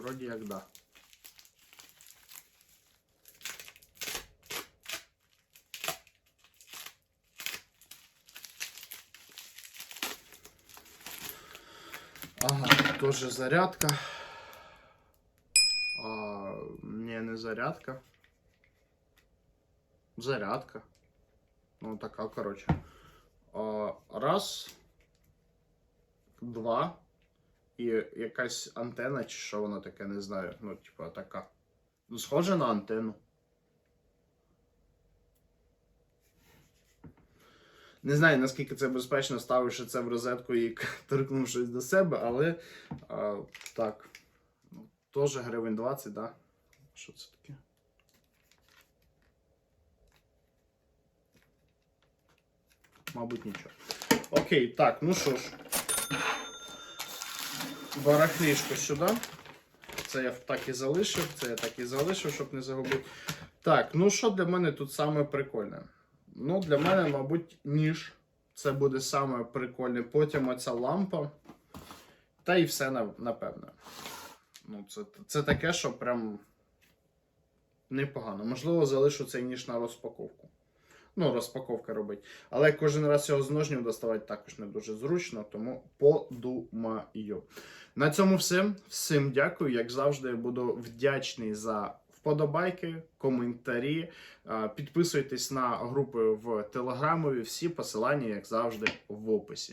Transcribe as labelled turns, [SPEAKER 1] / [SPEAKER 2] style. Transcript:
[SPEAKER 1] Вроді як да. Ага, тоже зарядка. А, не, не зарядка. Зарядка. Ну, така, коротше. А, раз. Два. І якась антена, чи що воно таке, не знаю. Ну, типа, така. Ну, схоже на антенну. Не знаю, наскільки це безпечно, ставивши це в розетку і торкнувшись до себе, але а, так. Ну, Теж гривень 20, да? Що це таке? Мабуть, нічого. Окей, так, ну що ж. Барахлішко сюди. Це я так і залишив, це я так і залишив, щоб не загубити. Так, ну що для мене тут саме прикольне? Ну, для мене, мабуть, ніж. Це буде саме прикольне. Потім оця лампа. Та і все, на- напевне. Ну, це, це таке, що прям непогано. Можливо, залишу цей ніж на розпаковку. Ну, розпаковка робить. Але кожен раз його з ножнів доставати також не дуже зручно, тому подумаю. На цьому все. Всім дякую. Як завжди, буду вдячний за вподобайки, коментарі. Підписуйтесь на групи в Телеграмові. Всі посилання, як завжди, в описі.